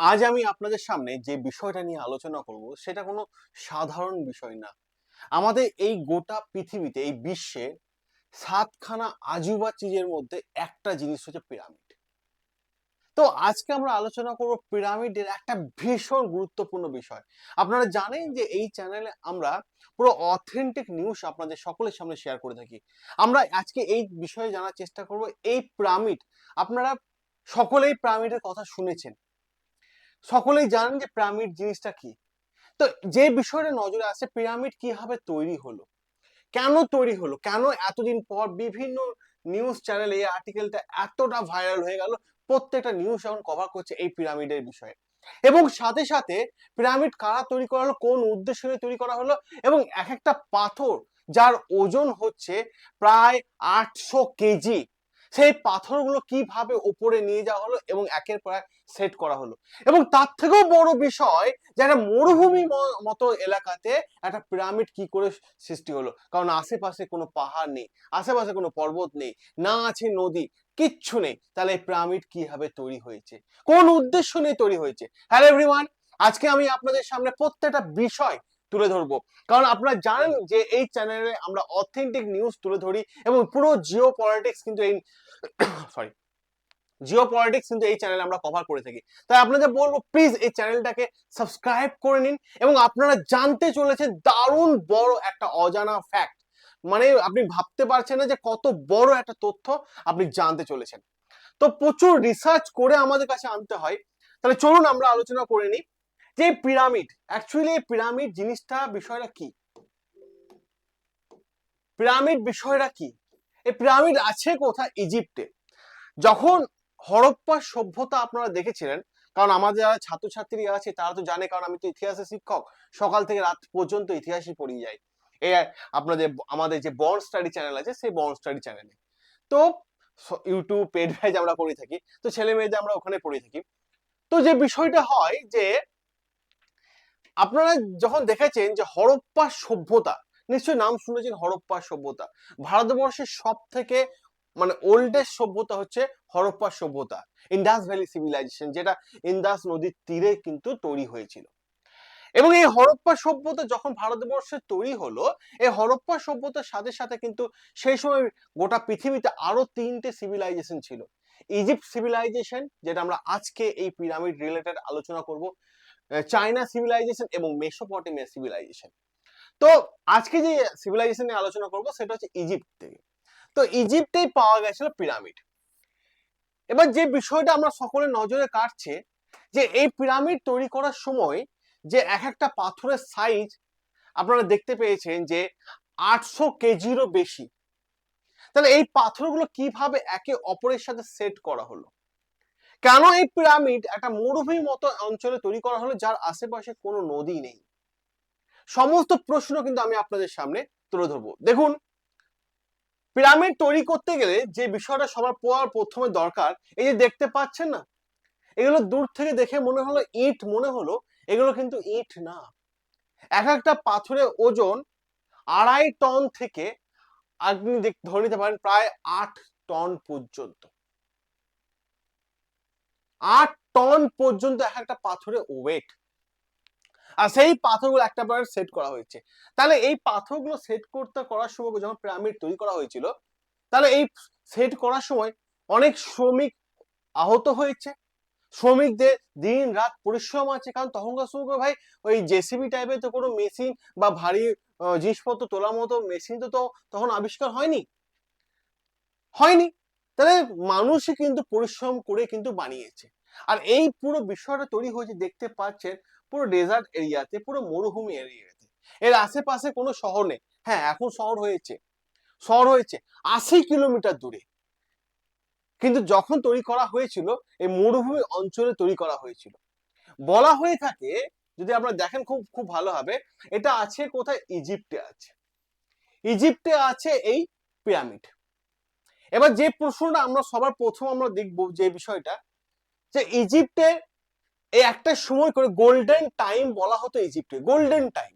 আজ আমি আপনাদের সামনে যে বিষয়টা নিয়ে আলোচনা করব, সেটা কোনো সাধারণ বিষয় না। আমাদের এই গোটা পৃথিবীতে, এই বিশ্বে সাতখানা আজুবা চিজের মধ্যে একটা জিনিস হচ্ছে পিরামিড। তো আজকে আমরা আলোচনা করব পিরামিডের একটা ভীষণ গুরুত্বপূর্ণ বিষয়। আপনারা জানেন যে এই চ্যানেলে আমরা পুরো অথেন্টিক নিউজ আপনাদের সকলের সামনে শেয়ার করে থাকি। আমরা আজকে এই বিষয়ে জানার চেষ্টা করব, এই পিরামিড, আপনারা সকলেই পিরামিডের কথা শুনেছেন। সকলেই জানেন যে পিরামিড জিনিসটা কি। তো যে বিষয়টা নজরে আসে পিরামিড কীভাবে তৈরি হলো? কেন তৈরি হলো? কেন এতদিন পর বিভিন্ন নিউজ চ্যানেলে এই আর্টিকেলটা এতটা ভাইরাল হয়ে গেল, প্রত্যেকটা নিউজ এখন কভার করছে এই পিরামিডের বিষয়ে। এবং সাথে সাথে পিরামিড কারা তৈরি করা হলো, কোন উদ্দেশ্য নিয়ে তৈরি করা হলো, এবং এক একটা পাথর যার ওজন হচ্ছে প্রায় আটশো কেজি। সেই পাথরগুলো কীভাবে ওপরে নিয়ে যাওয়া হলো এবং একের পর এক সেট করা হলো। এবং তার থেকেও বড় বিষয় যে একটা মরুভূমি মতো এলাকাতে একটা পিরামিড কি করে সৃষ্টি হলো। কারণ আশেপাশে কোনো পাহাড় নেই, আশেপাশে কোনো পর্বত নেই, না আছে নদী, কিচ্ছু নেই। তাহলে এই পিরামিড কীভাবে তৈরি হয়েছে? কোন উদ্দেশ্য নিয়ে তৈরি হয়েছে? হ্যালো এভরিওয়ান, আজকে আমি আপনাদের সামনে প্রত্যেকটা বিষয় তুলে ধরবো। কারণ আপনারা জানেন যে এই চ্যানেলে আমরা অথেন্টিক নিউজ তুলে ধরি এবং পুরো জিও পলিটিক্স কিন্তু এই সরি জিও পলিটিক্স কিন্তু এই চ্যানেলে আমরা কভার করে থাকি। তাই আপনাদের বলব প্লিজ এই চ্যানেলটাকে সাবস্ক্রাইব করে নিন এবং আপনারা জানতে চলেছেন দারুণ বড় একটা অজানা ফ্যাক্ট মানে আপনি ভাবতে পারছেন না যে কত বড় একটা তথ্য আপনি জানতে চলেছেন। তো প্রচুর রিসার্চ করে আমাদের কাছে আনতে হয়। তাহলে চলুন আমরা আলোচনা করে নিই। যে পিরামিড অ্যাকচুয়ালি পিরামিড জিনিসটা বিষয়টা কি? পিরামিড বিষয়টা কি? এই পিরামিড আছে কোথায়? ইজিপ্টে যখন হরপ্পা সভ্যতা আপনারা দেখেছিলেন, কারণ আমাদের যারা ছাত্রছাত্রী আছে, তারা তো জানে, কারণ আমি তো ইতিহাসের শিক্ষক, সকাল থেকে রাত পর্যন্ত ইতিহাসই পড়িয়ে যাই। এই আপনাদের আমাদের যে বন্ড স্টাডি চ্যানেল আছে, সেই বন্ড স্টাডি চ্যানেলে তো ইউটিউব পেড ভ্যাজ আমরা করে থাকি, তো ছেলে মেয়েদের আমরা ওখানে পড়ে থাকি। তো যে বিষয়টা হয় যে আপনারা যখন দেখেছেন যে হরপ্পা সভ্যতা, নিশ্চয়ই নাম শুনেছেন হরপ্পা সভ্যতা। ভারতবর্ষের সব থেকে মানে ওল্ডেস্ট সভ্যতা হচ্ছে হরপ্পা সভ্যতা ইন্ডাস ভ্যালি সিভিলাইজেশন যেটা ইন্দাস নদীর তীরে কিন্তু তৈরি হয়েছিল। এবং এই হরপ্পা সভ্যতা যখন ভারতবর্ষে তৈরি হলো, এই হরপ্পা সভ্যতার সাথে সাথে কিন্তু সেই সময় গোটা পৃথিবীতে আরও তিনটে সিভিলাইজেশন ছিল। ইজিপ্ট সিভিলাইজেশন যেটা আমরা আজকে এই পিরামিড রিলেটেড আলোচনা করব চায়না সিভিলাইজেশন এবং মেসোপটেমিয়া সিভিলাইজেশন তো আজকে যে সিভিলাইজেশন নিয়ে আলোচনা করব সেটা হচ্ছে ইজিপ্ট থেকে। তো ইজিপ্টেই পাওয়া গেছিল পিরামিড এবার যে বিষয়টা আমরা সকলের নজরে কাটছে যে এই পিরামিড তৈরি করার সময় যে এক একটা পাথরের সাইজ আপনারা দেখতে পেয়েছেন যে আটশো কেজিরও বেশি। তাহলে এই পাথরগুলো কীভাবে একে অপরের সাথে সেট করা হলো? কেন এই পিরামিড একটা মরুভূমির মতো অঞ্চলে তৈরি করা হলো যার আশেপাশে কোনো নদী নেই? সমস্ত প্রশ্ন কিন্তু আমি আপনাদের সামনে তুলে ধরবো। দেখুন পিরামিড তৈরি করতে গেলে যে বিষয়টা সবার পর প্রথমে দরকার, এই যে দেখতে পাচ্ছেন না, এগুলো দূর থেকে দেখে মনে হলো ইট, মনে হলো এগুলো কিন্তু ইট না। এক একটা পাথরের ওজন আড়াই টন থেকে, আপনি ধরে নিতে পারেন প্রায় আট টন পর্যন্ত। আট টন পর্যন্ত এক একটা পাথরের ওয়েট আর সেই পাথরগুলো একটা বার সেট করা হয়েছে। তাহলে এই পাথরগুলো সেট করতে করার সময় যখন পিরামিড তৈরি করা হয়েছিল, তাহলে এই সেট করার সময় অনেক শ্রমিক আহত হয়েছে। শ্রমিকদের দিন রাত পরিশ্রম আছে, কারণ তখনকার সময় ভাই ওই জেসিবি টাইপের তো কোনো মেশিন বা ভারী জিনিসপত্র তোলার মতো মেশিন তো তো তখন আবিষ্কার হয়নি। হয়নি। তাহলে মানুষই কিন্তু পরিশ্রম করে কিন্তু বানিয়েছে। আর এই পুরো বিষয়টা তৈরি হয়েছে, দেখতে পাচ্ছেন পুরো ডেজার্ট এরিয়াতে পুরো মরুভূমি এরিয়াতে এর আশেপাশে কোনো শহর নেই। হ্যাঁ এখন শহর হয়েছে। শহর হয়েছে আশি কিলোমিটার দূরে। কিন্তু যখন তৈরি করা হয়েছিল, এই মরুভূমি অঞ্চলে তৈরি করা হয়েছিল। বলা হয়ে থাকে, যদি আপনারা দেখেন খুব খুব ভালো হবে, এটা আছে কোথায়? ইজিপ্টে আছে। ইজিপ্টে আছে এই পিরামিড এবার যে প্রশ্নটা আমরা সবার প্রথম আমরা দেখব যে বিষয়টা, যে ইজিপ্টে এই একটা সময় করে গোল্ডেন টাইম বলা হতো ইজিপ্টে গোল্ডেন টাইম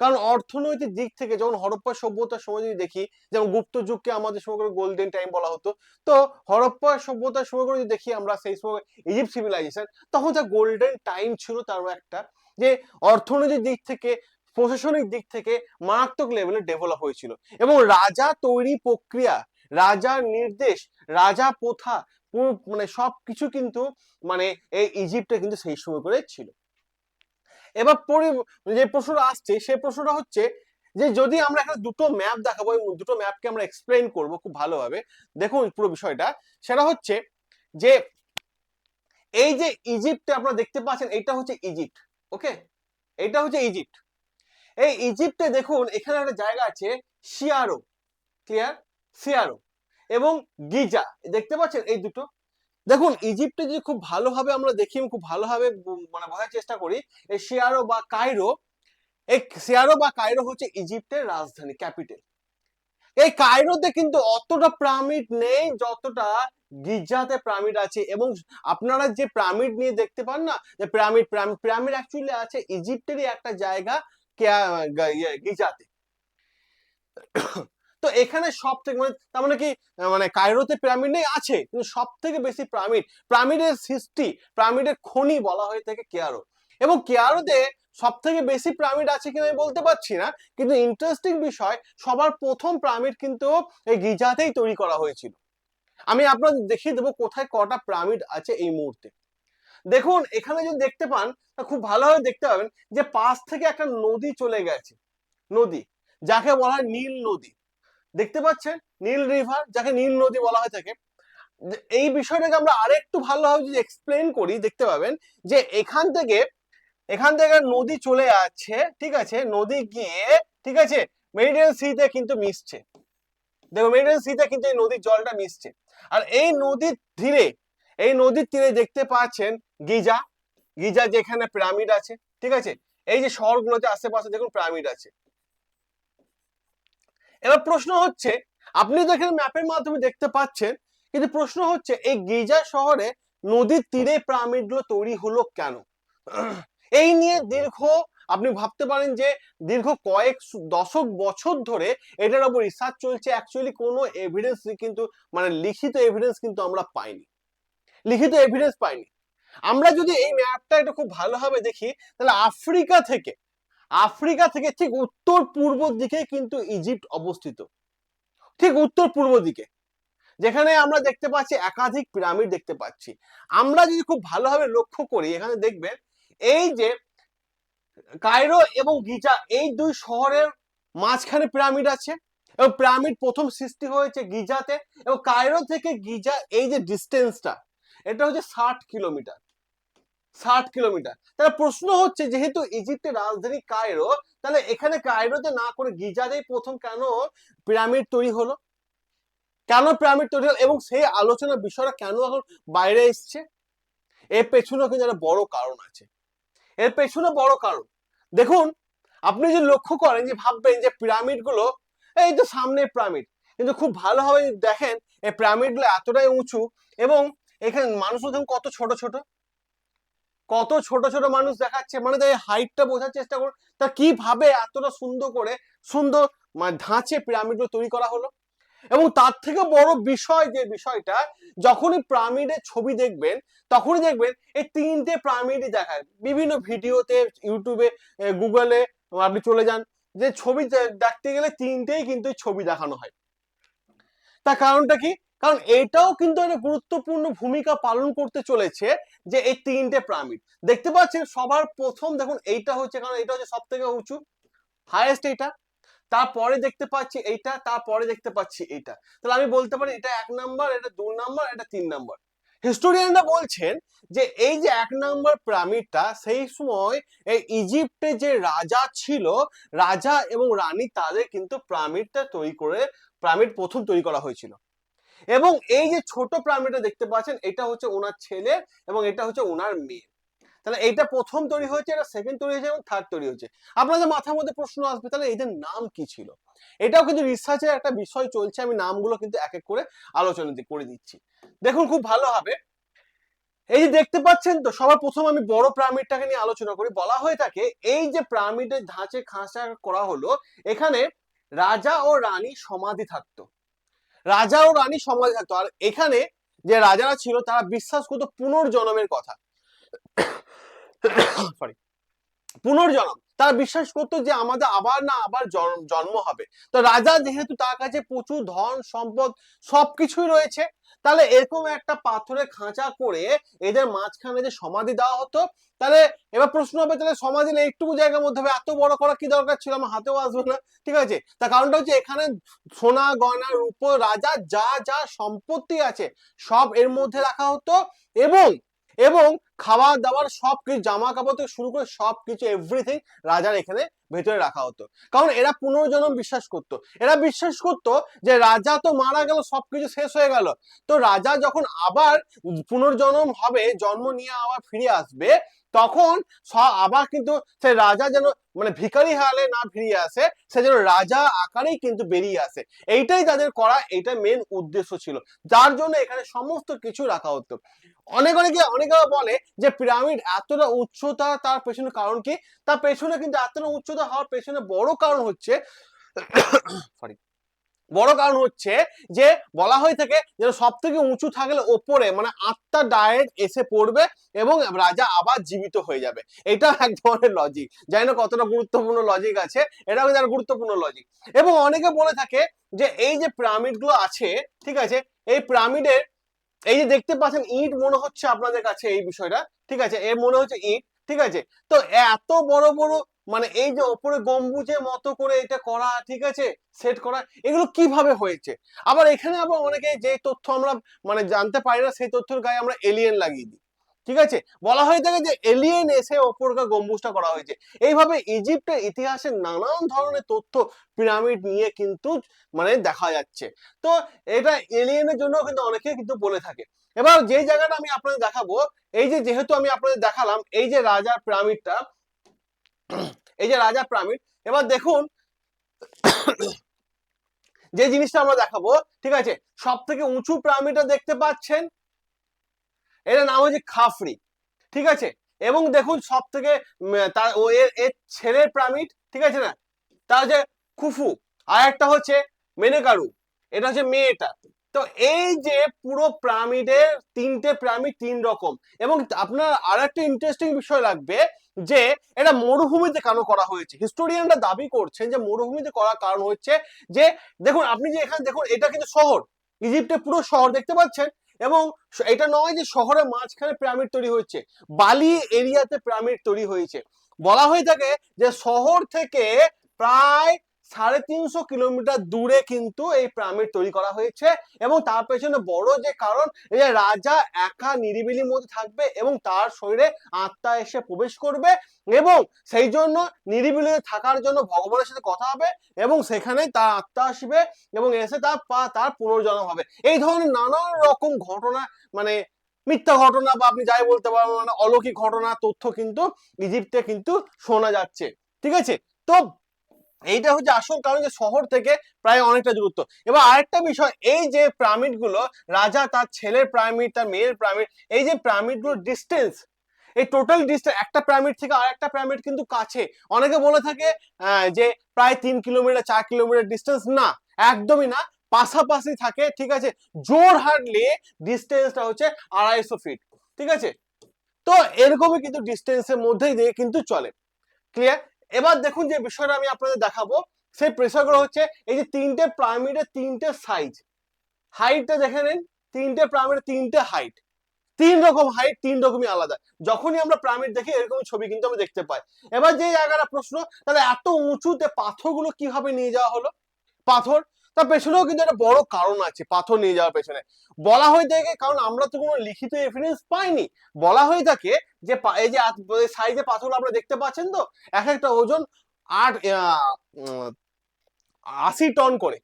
কারণ অর্থনৈতিক দিক থেকে যখন হরপ্পা সভ্যতার সময় যদি দেখি, যেমন গুপ্ত যুগকে আমাদের সময় করে গোল্ডেন টাইম বলা হতো, তো হরপ্পা সভ্যতার সময় করে যদি দেখি আমরা সেই সময় ইজিপ্ট সিভিলাইজেশন তখন যা গোল্ডেন টাইম ছিল তার একটা, যে অর্থনৈতিক দিক থেকে, প্রশাসনিক দিক থেকে মারাত্মক লেভেলে ডেভেলপ হয়েছিল। এবং রাজা তৈরি প্রক্রিয়া রাজার নির্দেশ, রাজা প্রথা মানে সব কিছু কিন্তু মানে এই ইজিপ্টে কিন্তু সেই সময় করে ছিল। এবার পরে, যে প্রশ্নটা আসছে সেই প্রশ্নটা হচ্ছে যে যদি আমরা এখানে দুটো ম্যাপ দেখাবো দুটো ম্যাপকে আমরা এক্সপ্লেন করব খুব ভালোভাবে। দেখুন পুরো বিষয়টা। সেটা হচ্ছে যে এই যে ইজিপ্টে আপনারা দেখতে পাচ্ছেন এটা হচ্ছে ইজিপ্ট ওকে এটা হচ্ছে ইজিপ্ট। এই ইজিপ্টে দেখুন, এখানে একটা জায়গা আছে, শিয়ারো ক্লিয়ার শিয়ারো এবং গিজা দেখতে পাচ্ছেন এই দুটো? দেখুন ইজিপ্টে যদি খুব ভালোভাবে আমরা দেখি খুব ভালোভাবে মানে বোঝার চেষ্টা করি এই শিয়ারো বা কায়রো এই শিয়ারো বা কায়রো হচ্ছে ইজিপ্টের রাজধানী ক্যাপিটাল। এই কায়রোতে কিন্তু অতটা প্রামিড নেই যতটা গিজাতে প্রামিড আছে এবং আপনারা যে প্রামিড নিয়ে দেখতে পান না যে প্রামিড প্রামিড অ্যাকচুয়ালি আছে ইজিপ্টেরই একটা জায়গা ইয়ে, গিজাতে। তো এখানে সব থেকে মানে তার মানে কি মানে কায়রোতে পিরামিড নেই, আছে, কিন্তু সব থেকে বেশি পিরামিড পিরামিডের সৃষ্টি পিরামিডের খনি বলা হয়ে থাকে কেয়ারো। এবং কেয়ারোতে সব থেকে বেশি পিরামিড আছে কিনা আমি বলতে পারছি না, কিন্তু ইন্টারেস্টিং বিষয়, সবার প্রথম পিরামিড কিন্তু এই গিজাতেই তৈরি করা হয়েছিল। আমি আপনাদের দেখিয়ে দেবো কোথায় কটা পিরামিড আছে এই মুহূর্তে। দেখুন, এখানে যদি দেখতে পান খুব ভালোভাবে দেখতে পাবেন যে পাশ থেকে একটা নদী চলে গেছে, নদী, যাকে বলা হয় নীল নদী। দেখতে পাচ্ছেন? নীল রিভার যাকে নীল নদী বলা হয়ে থাকে এই বিষয়টাকে আমরা আরেকটু ভালোভাবে যদি এক্সপ্লেন করি, দেখতে পাবেন যে এখান থেকে এখান থেকে নদী চলে যাচ্ছে, ঠিক আছে? নদী গিয়ে, ঠিক আছে? মেডিটেরিয়ান সিতে কিন্তু মিশছে। দেখো মেডিটেরিয়ান সিতে কিন্তু এই নদীর জলটা মিশছে। আর এই নদীর ধীরে এই নদীর তীরে দেখতে পাচ্ছেন গিজা। গিজা যেখানে পিরামিড আছে, ঠিক আছে? এই যে শহরগুলোতে আশেপাশে দেখুন পিরামিড আছে। এবার প্রশ্ন হচ্ছে, আপনি তো এখানে ম্যাপের মাধ্যমে দেখতে পাচ্ছেন, কিন্তু প্রশ্ন হচ্ছে, এই গিজা শহরে নদীর তীরে পিরামিডগুলো তৈরি হলো কেন? এই নিয়ে দীর্ঘ, আপনি ভাবতে পারেন যে দীর্ঘ কয়েক দশক বছর ধরে এটার উপর রিসার্চ চলছে। অ্যাকচুয়ালি কোনো এভিডেন্স কিন্তু মানে লিখিত এভিডেন্স কিন্তু আমরা পাইনি। লিখিত এভিডেন্স পাইনি। আমরা যদি এই ম্যাপটা একটু খুব ভালোভাবে দেখি, তাহলে আফ্রিকা থেকে আফ্রিকা থেকে ঠিক উত্তর পূর্ব দিকে কিন্তু ইজিপ্ট অবস্থিত। ঠিক উত্তর পূর্ব দিকে, যেখানে আমরা দেখতে পাচ্ছি একাধিক পিরামিড দেখতে পাচ্ছি। আমরা যদি খুব ভালোভাবে লক্ষ্য করি, এখানে দেখবেন এই যে কায়রো এবং গিজা, এই দুই শহরের মাঝখানে পিরামিড আছে এবং পিরামিড প্রথম সৃষ্টি হয়েছে গিজাতে এবং কায়রো থেকে গিজা এই যে ডিস্টেন্সটা এটা হচ্ছে ষাট কিলোমিটার। ষাট কিলোমিটার। তাহলে প্রশ্ন হচ্ছে, যেহেতু ইজিপ্টের রাজধানী কায়রো, তাহলে এখানে কায়রোতে না করে গিজাতেই প্রথম কেন পিরামিড তৈরি হলো? কেন পিরামিড তৈরি হলো? এবং সেই আলোচনার বিষয়টা কেন এখন বাইরে এসছে? এর পেছনেও কিন্তু একটা বড় কারণ আছে। এর পেছনে বড় কারণ। দেখুন, আপনি যে লক্ষ্য করেন, যে ভাববেন যে পিরামিডগুলো এই তো সামনে পিরামিড। কিন্তু খুব ভালোভাবে দেখেন, এই পিরামিডগুলো এতটাই উঁচু এবং এখানে মানুষ দেখুন কত ছোট ছোট? কত ছোট ছোট মানুষ দেখাচ্ছে মানে তাই হাইটটা বোঝার চেষ্টা করুন। তা কীভাবে এতটা সুন্দর করে, সুন্দর মানে ধাঁচে পিরামিড তৈরি করা হলো? এবং তার থেকে বড় বিষয় যে বিষয়টা, যখনই পিরামিডের ছবি দেখবেন, তখনই দেখবেন এই তিনটে পিরামিডই দেখায়। বিভিন্ন ভিডিওতে, ইউটিউবে গুগলে আপনি চলে যান, যে ছবি দেখতে গেলে তিনটেই কিন্তু ছবি দেখানো হয়। তার কারণটা কি? কারণ এটাও কিন্তু একটা গুরুত্বপূর্ণ ভূমিকা পালন করতে চলেছে যে এই তিনটে পিরামিড দেখতে পাচ্ছেন, সবার প্রথম দেখুন, এইটা হচ্ছে কারণ এটা হচ্ছে সব থেকে উঁচু হাইয়েস্ট এইটা। তারপরে দেখতে পাচ্ছি এইটা, তারপরে দেখতে পাচ্ছি এইটা। তাহলে আমি বলতে পারি, এটা এক নাম্বার এটা দু নাম্বার এটা তিন নাম্বার হিস্টোরিয়ানরা বলছেন যে এই যে এক নাম্বার পিরামিডটা সেই সময় এই ইজিপ্টে যে রাজা ছিল, রাজা এবং রানী তাদের কিন্তু পিরামিডটা তৈরি করে পিরামিড প্রথম তৈরি করা হয়েছিল। এবং এই যে ছোট পিরামিডটা দেখতে পাচ্ছেন, এটা হচ্ছে ওনার ছেলে এবং এটা হচ্ছে ওনার মেয়ে। তাহলে এইটা প্রথম তৈরি হয়েছে, এটা সেকেন্ড তৈরি হয়েছে এবং থার্ড তৈরি হয়েছে। আপনাদের মাথার মধ্যে প্রশ্ন আসবে, তাহলে এদের নাম কি ছিল? এটাও কিন্তু রিসার্চের একটা বিষয় চলছে, আমি নামগুলো কিন্তু এক এক করে আলোচনা করে দিচ্ছি। দেখুন, খুব ভালো হবে। এই যে দেখতে পাচ্ছেন তো, সবার প্রথম আমি বড় পিরামিডটাকে নিয়ে আলোচনা করি। বলা হয়ে থাকে, এই যে পিরামিডের ধাঁচে খাঁচা করা হলো, এখানে রাজা ও রানী সমাধি থাকতো। রাজা ও রানী সমাজে থাকতো। আর এখানে যে রাজারা ছিল, তারা বিশ্বাস করতো পুনর্জন্মের কথা। সরি পুনর্জন্ম। তারা বিশ্বাস করতো যে আমাদের আবার না আবার জন্ম হবে। তো রাজা যেহেতু তার কাছে প্রচুর ধন, সম্পদ, সবকিছুই রয়েছে, তাহলে এরকম একটা পাথরের খাঁচা করে এদের মাঝখানে যে সমাধি দেওয়া হতো, তাহলে এবার প্রশ্ন হবে, তাহলে সমাধি না একটুকু জায়গার মধ্যে হবে। এত বড় করা কি দরকার ছিল? আমার হাতেও আসবে না। ঠিক আছে? তার কারণটা হচ্ছে এখানে সোনা, গয়না, রূপ, রাজা যা যা সম্পত্তি আছে, সব এর মধ্যে রাখা হতো এবং এবং খাওয়া দাওয়ার সব কিছু জামা কাপড় থেকে শুরু করে সব কিছু এভরিথিং রাজার এখানে ভেতরে রাখা হতো। কারণ এরা পুনর্জন্ম বিশ্বাস করতো। এরা বিশ্বাস করতো যে রাজা তো মারা গেল, সবকিছু শেষ হয়ে গেল। তো রাজা যখন আবার পুনর্জন্ম হবে, জন্ম নিয়ে আবার ফিরে আসবে, তখন আবার কিন্তু সে রাজা যেন মানে ভিখারি হালে না ফিরিয়ে আসে, সে যেন রাজা আকারেই কিন্তু বেরিয়ে আসে। এইটাই তাদের করা, এইটা মেন উদ্দেশ্য ছিল। যার জন্য এখানে সমস্ত কিছু রাখা হতো। অনেক অনেকে অনেকে বলে যে পিরামিড এতটা উচ্চতা তার পেছনে কারণ কি? তার পেছনে কিন্তু এতটা উচ্চতা হওয়ার পেছনে বড় কারণ হচ্ছে সরি বড় কারণ হচ্ছে যে বলা হয়ে থাকে যে সব থেকে উঁচু থাকলে ওপরে মানে আত্মা ডাইরেক্ট এসে পড়বে এবং রাজা আবার জীবিত হয়ে যাবে। এটা এক ধরনের লজিক জানি না কতটা গুরুত্বপূর্ণ লজিক আছে, এটাও কিন্তু একটা গুরুত্বপূর্ণ লজিক এবং অনেকে বলে থাকে যে এই যে পিরামিডগুলো আছে, ঠিক আছে, এই পিরামিডের এই যে দেখতে পাচ্ছেন ইট মনে হচ্ছে আপনাদের কাছে এই বিষয়টা, ঠিক আছে, এর মনে হচ্ছে ইট, ঠিক আছে। তো এত বড় বড় মানে এই যে ওপরে গম্বুজের মতো করে এটা করা, ঠিক আছে? সেট করা, এগুলো কীভাবে হয়েছে? আবার এখানে আবার অনেকে যে তথ্য আমরা মানে জানতে পারি না, সেই তথ্যের গায়ে আমরা এলিয়েন লাগিয়ে দিই। ঠিক আছে? বলা হয়ে থাকে যে এলিয়েন এসে ওপরকার গম্বুজটা করা হয়েছে। এইভাবে ইজিপ্টের ইতিহাসে নানান ধরনের তথ্য পিরামিড নিয়ে কিন্তু মানে দেখা যাচ্ছে। তো এটা এলিয়েনের জন্য কিন্তু অনেকে কিন্তু বলে থাকে। এবার যে জায়গাটা আমি আপনাদের দেখাবো, এই যে যেহেতু আমি আপনাদের দেখালাম, এই যে রাজার পিরামিডটা এই যে রাজা পিরামিড এবার দেখুন, যে জিনিসটা আমরা দেখাবো, ঠিক আছে? সব থেকে উঁচু পিরামিডটা দেখতে পাচ্ছেন? এর নাম হচ্ছে খাফরি, ঠিক আছে? এবং দেখুন সব থেকে তার, ও এর ছেলের পিরামিড, ঠিক আছে না? তার যে খুফু, আর একটা হচ্ছে মেনেকারু, এটা হচ্ছে মেয়েটা। তো এই যে পুরো পিরামিডের তিনটে প্রামিড তিন রকম, এবং আপনার আর একটা ইন্টারেস্টিং বিষয় লাগবে যে এটা মরুভূমিতে কেন করা হয়েছে? হিস্টোরিয়ানরা দাবি করছেন যে মরুভূমিতে করার কারণ হচ্ছে যে, দেখুন, আপনি যে এখানে, দেখুন, এটা কিন্তু শহর। ইজিপ্টে পুরো শহর দেখতে পাচ্ছেন, এবং এটা নয় যে শহরের মাঝখানে পিরামিড তৈরি হচ্ছে বালি এরিয়াতে পিরামিড তৈরি হয়েছে। বলা হয়ে থাকে যে শহর থেকে প্রায় সাড়ে তিনশো কিলোমিটার দূরে কিন্তু এই পিরামিড তৈরি করা হয়েছে এবং তার পেছনে বড় যে কারণ, এই যে রাজা একা নিরিবিলির মধ্যে থাকবে এবং তার শরীরে আত্মা এসে প্রবেশ করবে এবং সেই জন্য নিরিবিলিতে থাকার জন্য ভগবানের সাথে কথা হবে এবং সেখানে তার আত্মা আসবে এবং এসে তার পা- তার পুনর্জন্ম হবে। এই ধরনের নানান রকম ঘটনা মানে মিথ্যা ঘটনা বা আপনি যাই বলতে পারেন মানে অলৌকিক ঘটনা, তথ্য কিন্তু ইজিপ্টে কিন্তু শোনা যাচ্ছে। ঠিক আছে? তো এইটা হচ্ছে আসল কারণ যে শহর থেকে প্রায় অনেকটা দূরত্ব। এবার আরেকটা বিষয়, এই যে গুলো, রাজা তার ছেলের পিরামিড তার মেয়ের পিরামিড এই যে পিরামিডগুলোর ডিস্টেন্স এই টোটাল ডিস্টেন্স একটা পিরামিড থেকে আরেকটা পিরামিড কিন্তু কাছে। অনেকে বলে থাকে যে প্রায় তিন কিলোমিটার, চার কিলোমিটার ডিস্টেন্স না, একদমই না, পাশাপাশি থাকে, ঠিক আছে, জোর হার্ডলি ডিস্টেন্সটা হচ্ছে আড়াইশো ফিট ঠিক আছে? তো এরকমই কিন্তু ডিস্টেন্সের মধ্যেই দিয়ে কিন্তু চলে। ক্লিয়ার এবার দেখুন যে বিষয়টা আমি আপনাদের দেখাবো, সেই বিষয়গুলো হচ্ছে এই যে তিনটে পিরামিডের তিনটে সাইজ হাইটটা দেখে নিন, তিনটে পিরামিডের তিনটে হাইট তিন রকম হাইট তিন রকমই আলাদা। যখনই আমরা পিরামিড দেখি এরকম ছবি কিন্তু আমরা দেখতে পাই। এবার যে জায়গাটা প্রশ্ন, তাহলে এত উঁচুতে পাথরগুলো কীভাবে নিয়ে যাওয়া হলো? পাথর তার পেছনেও কিন্তু একটা বড় কারণ আছে, পাথর নিয়ে যাওয়ার পেছনে। বলা হয়ে থাকে, কারণ আমরা তো কোনো লিখিত এভিডেন্স পাইনি। বলা হয়ে থাকে যে এই যে সাইজে পাথর আপনারা দেখতে পাচ্ছেন তো, এক একটা ওজন আট আশি টন করে।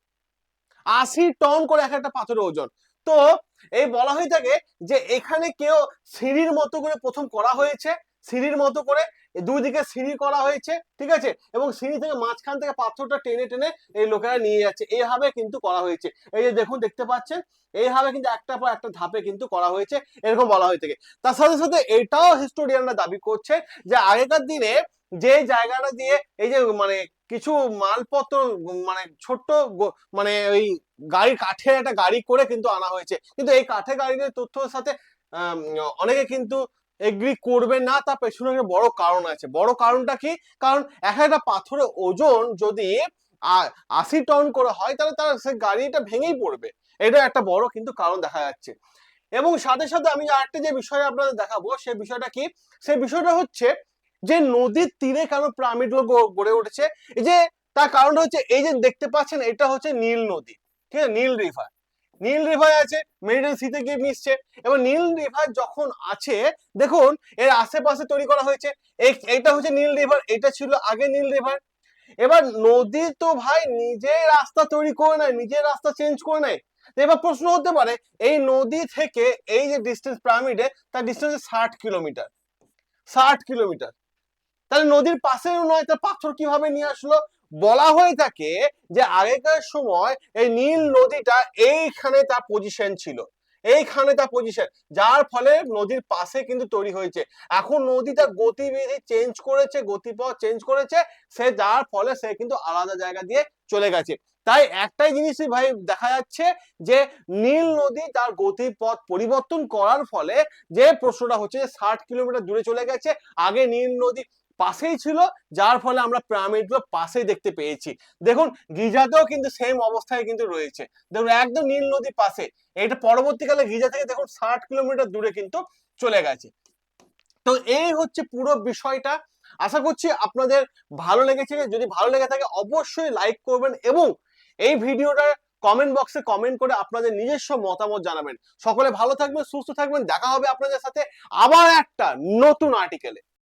আশি টন করে এক একটা পাথরের ওজন। তো এই বলা হয়ে থাকে যে এখানে কেউ সিঁড়ির মতো করে প্রথম করা হয়েছে, সিঁড়ির মতো করে দুই দিকে সিঁড়ি করা হয়েছে, ঠিক আছে? এবং সিঁড়ি থেকে মাঝখান থেকে পাথরটা টেনে টেনে এই লোকেরা নিয়ে যাচ্ছে। এইভাবে কিন্তু করা হয়েছে। এই যে দেখুন, দেখতে পাচ্ছেন? এইভাবে কিন্তু একটা পর একটা ধাপে কিন্তু করা হয়েছে, এরকম বলা হয়ে থাকে তার সাথে সাথে এটাও হিস্টোরিয়ানরা দাবি করছে যে আগেকার দিনে যে জায়গাটা দিয়ে এই যে মানে কিছু মালপত্র মানে ছোট্ট মানে ওই গাড়ি, কাঠের একটা গাড়ি করে কিন্তু আনা হয়েছে। কিন্তু এই কাঠের গাড়ির তথ্যের সাথে অনেকে কিন্তু এগ্রি করবে না, তার পেছনে একটা বড় কারণ আছে। বড় কারণটা কি? কারণ এক একটা পাথরের ওজন যদি আশি টন করে হয়, তাহলে তার সে গাড়িটা ভেঙেই পড়বে। এটা একটা বড় কিন্তু কারণ দেখা যাচ্ছে। এবং সাথে সাথে আমি আরেকটা যে বিষয় আপনাদের দেখাবো সেই বিষয়টা কি? সে বিষয়টা হচ্ছে যে নদীর তীরে কেন পিরামিডগুলো গড়ে উঠেছে? এই যে তার কারণটা হচ্ছে, এই যে দেখতে পাচ্ছেন, এটা হচ্ছে নীল নদী। ঠিক আছে? নীল রিভার নীল রিভার আছে মেডিটেরিয়ান সিতে গিয়ে মিশছে। এবং নীল রিভার যখন আছে, দেখুন, এর আশেপাশে তৈরি করা হয়েছে। এই- এইটা হচ্ছে নীল রিভার এটা ছিল আগে নীল রিভার। এবার নদী তো ভাই নিজে রাস্তা তৈরি করে নেয়, নিজের রাস্তা চেঞ্জ করে নেয়। এবার প্রশ্ন হতে পারে, এই নদী থেকে এই যে ডিস্টেন্স পিরামিডে তার ডিস্টেন্স ষাট কিলোমিটার ষাট কিলোমিটার তাহলে নদীর পাশেও নয়, তার পাথর কীভাবে নিয়ে আসলো? বলা হয়ে থাকে যে আগেকার সময় এই নীল নদীটা এইখানে তার পজিশন ছিল। এইখানে তার পজিশন যার ফলে নদীর পাশে কিন্তু তৈরি হয়েছে। এখন নদী তার গতিবিধি চেঞ্জ করেছে, গতিপথ চেঞ্জ করেছে, সে যার ফলে সে কিন্তু আলাদা জায়গা দিয়ে চলে গেছে। তাই একটাই জিনিসই ভাই দেখা যাচ্ছে যে নীল নদী তার গতিপথ পরিবর্তন করার ফলে যে প্রশ্নটা হচ্ছে যে ষাট কিলোমিটার দূরে চলে গেছে, আগে নীল নদী পাশেই ছিল, যার ফলে আমরা পিরামিডগুলো পাশেই দেখতে পেয়েছি। দেখুন গিজাতেও কিন্তু সেম অবস্থায় কিন্তু রয়েছে। দেখুন, একদম নীল নদী পাশে। এটা পরবর্তীকালে গিজা থেকে দেখুন, ষাট কিলোমিটার দূরে কিন্তু চলে গেছে। তো এই হচ্ছে পুরো বিষয়টা। আশা করছি আপনাদের ভালো লেগেছে। যদি ভালো লেগে থাকে, অবশ্যই লাইক করবেন এবং এই ভিডিওটা কমেন্ট বক্সে কমেন্ট করে আপনাদের নিজস্ব মতামত জানাবেন। সকলে ভালো থাকবেন, সুস্থ থাকবেন। দেখা হবে আপনাদের সাথে আবার একটা নতুন আর্টিকেলে